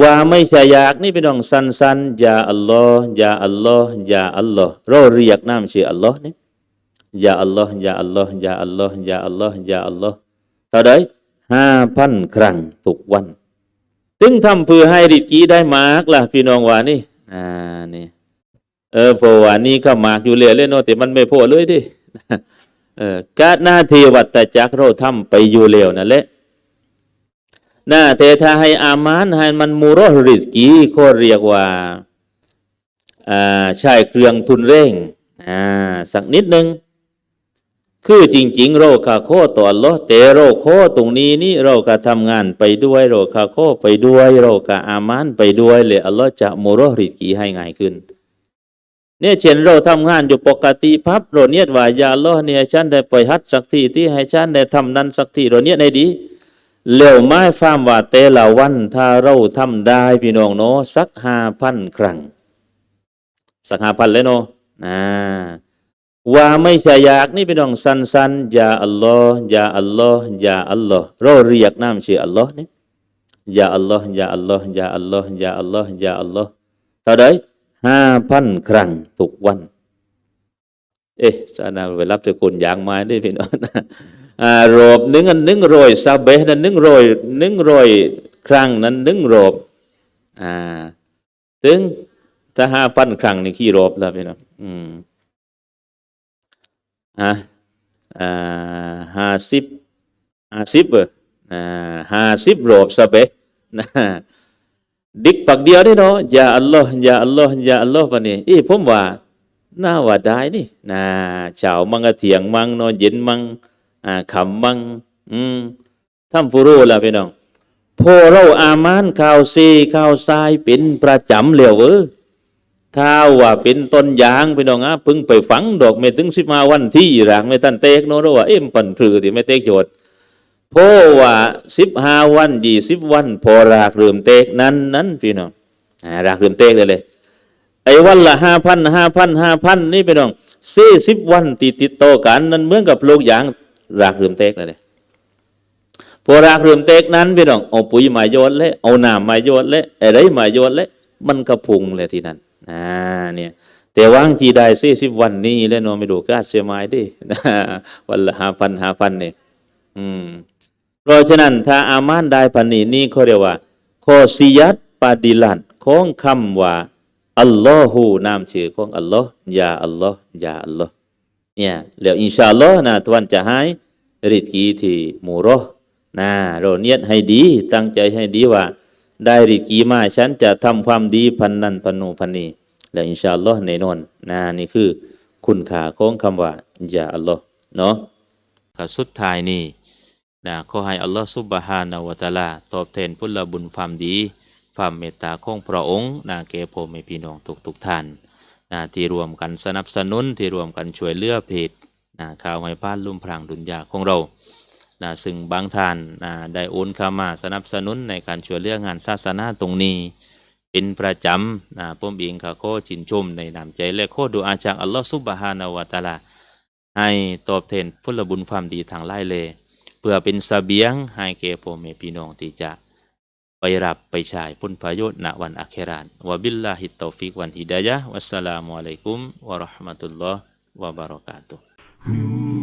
ว่าไม่ใช่อยากนี่พี่น้องสันสันๆยาอัลลอฮ์ยาอัลลอฮ์ยาอัลลอฮ์เราเรียกน้ำชื่ออัลลอฮ์นี่ยาอัลลอฮ์ยาอัลลอฮ์ยาอัลลอฮ์ยาอัลลอฮ์ยาอัลลอฮ์เท่าใดห้าพันครั้งทุกวัน ถึงทำเพื่อให้ริดกีได้มากล่ะพี่น้องว่านี่อ่านี่เออพราะว่านี่ก็มากอยู่เลยเลยเนาะแต่มันไม่พอเลยดิเออกาหน้าเทวัตจักรเราทำไปอยู่เร็วนั่นแหละ หน้าเทถ้าให้อามานให้มันมูรอริสกีเขาเรียกว่าอ่าใช้เครื่องทุนเร่งอ่าสักนิดหนึ่งคือจริงๆเราคาโคต่ออัลอแต่เราโคตรงนี้นี่เราก็ทำงานไปด้วยเราคาโคไปด้วยเราก็อามานไปด้วยเลยอัลลอฮ์จะมูรอริสกีให้ง่ายขึ้นเนี่ยเช่นเราทำงานอยู่ปกติพับเราเนียดว่าอย่าอัลลอเนี่ยฉันได้ปล่อยฮัดสักทีที่ให้ฉันได้ทำนั้นสักทีเราเนียดในดี เร็วไม้ฟามว่าแต่ละวันถ้าเราทำได้พี่น้องเนาะสักห้าพันครั้ง สักห้าพันเลยเนาะอ่าว่าไม่ใช่อยากนี่พี่น้องสันสันๆอย่าอัลลอฮ์อย่าอัลลอฮ์อย่าอัลลอฮ์เราเรียกน้ำชื่ออัลลอฮ์นี่อย่าอัลลอฮ์อย่าอัลลอฮ์อย่าอัลลอฮ์อย่าอัลลอฮ์อย่าอัลลอฮ์เท่าใดห้าพันครั้งทุกวัน เอ๊ะสานาไปรับสกุลอย่างไม้ได้พี่น้อง รอบหนึ่งอันหนึ่งรอยซาเบนั้นหนึ่งรอยหนึ่งรอยครั้งนั้นหนึ่งรอบอ่าถึงถ้าห้าพันครั้งนี่กี่รอบแล้วพี่น้องอืมอ่าอ่าห้าสิบห้าสิบเอออ่าห้าสิบรอบซาเบนะดิกปักเดียวได้เนาะอย่าอัลลอฮ์อย่าอัลลอฮ์อย่าอัลลอฮ์ปะนี่เอ้ผมว่าน่าว่าได้นี่นะเช้ามังกะเถียงมังเนาะเย็นมัง อ่าขำมังอืมท่านผู้รู้ล่ะพี่น้องพอเราอามานข่าวซีข่าวทรายเป็นประจำแล้วเออถ้าว่าเป็นต้นยางพี่น้องอะพึ่งไปฝังดอกไม่ถึงสิบมาวันที่รากไม่ทันเตกเนาะว่าเอ็มปั่นพลือที่ไม่เตกโจทย์พราะว่าสิบห้าวันยี่สิบวัน พอรากเริ่มเตกนั้นนั้นพี่น้องอ่ารากเริ่มเตกเลยเลยไอ้วันละห้าพันห้าพันห้าพันนี่พี่น้องสี่สิบวันติดติดโตกันนั้นเหมือนกับโลูกยาง รากเริ่มเตกเลยเลยพอรากเริ่มเตกนั้นพี่น้องเอาปุ๋ยมาโยนเลยเอาน้ำมาโยนเลยอะไรมาโยนเลยมันก็พุงเลยทีนั้นอ่าเนี่ยแต่ว่างจีได้สี่สิบวันนี้แล้วนาะไม่ดูกาเสียไม้ดิวันละห้าพันห้าพันเนี่ยอืมเพราะฉะนั้นถ้าอามานได้พันนี้นี่เขาเรียกว่าโคสิยัตปาดิลันของคำว่าอัลลอฮูนามชื่อของอัลลอฮ์ยาอัลลอฮ์ยาอัลลอฮ์ เนี่ยแล้วอินชาอัลลอฮ์นะทวันจะให้ริดกีที่หมูรอนะเราเนียดให้ดี ตั้งใจให้ดีว่า ได้ริดกีมาฉันจะทำความดีพันนันพันโนพันนีแล้วอินชาอัลลอฮ์แน่นอนนะนี่คือคุณค่าของคำว่าอยาอัลลอฮ์เนาะสุดท้ายนี่นะขอให้อัลลอฮฺซุบฮานาวะตาลาตอบแทนพุทธบุญความดี ความเมตตาของพระองค์นะแก่พ่อแม่พี่น้องทุกทุกท่าน นะที่รวมกันสนับสนุนที่รวมกันช่วยเหลือเพจนะข่าวไม้พานลุ่มพรางดุนยาของเรานะซึ่งบางท่านนะได้โอนเข้ามาสนับสนุนในการช่วยเหลืองานศาสนาตรงนี้ เป็นประจำนะผมเองก็ขอชินชมในน้ำใจและขอดูอาจากอัลลอฮฺซุบฮานาวะตาลาให้ตอบแทนพุทธบุญความดีทางไล่เลยเพื่อเป็นเสบียงให้แก่พ่อแม่พี่น้องที่จะ ไปรับไปใช้ผลประโยชน์ณวันอาเครานวะบิลลาฮิตตอฟิกวันฮิดายะฮ์วัสสลามุอะลัยกุมวะเราะห์มะตุลลอฮ์วะบะเราะกาตุฮ์